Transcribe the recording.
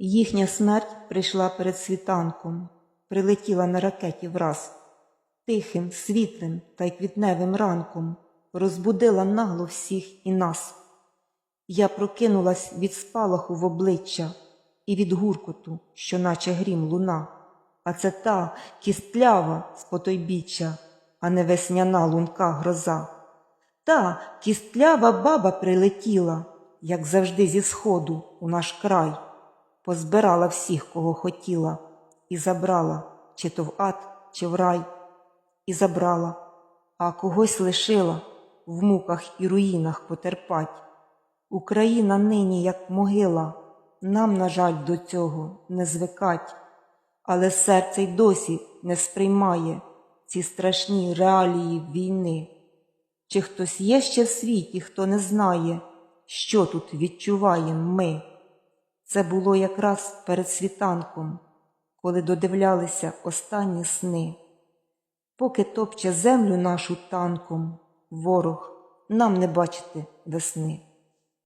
Їхня смерть прийшла перед світанком, прилетіла на ракеті враз, тихим, світлим та й квітневим ранком розбудила нагло всіх і нас. Я прокинулась від спалаху в обличчя і від гуркоту, що наче грім луна, а це та кістлява з потойбіччя, а не весняна лунка гроза. Та кістлява баба прилетіла, як завжди зі сходу у наш край, позбирала всіх, кого хотіла, і забрала, чи то в ад, чи в рай, і забрала, а когось лишила в муках і руїнах потерпать. Україна нині як могила, нам, на жаль, до цього не звикать, але серце й досі не сприймає ці страшні реалії війни. Чи хтось є ще в світі, хто не знає, що тут відчуваємо ми? Це було якраз перед світанком, коли додивлялися останні сни. Поки топче землю нашу танком, ворог нам не бачити весни.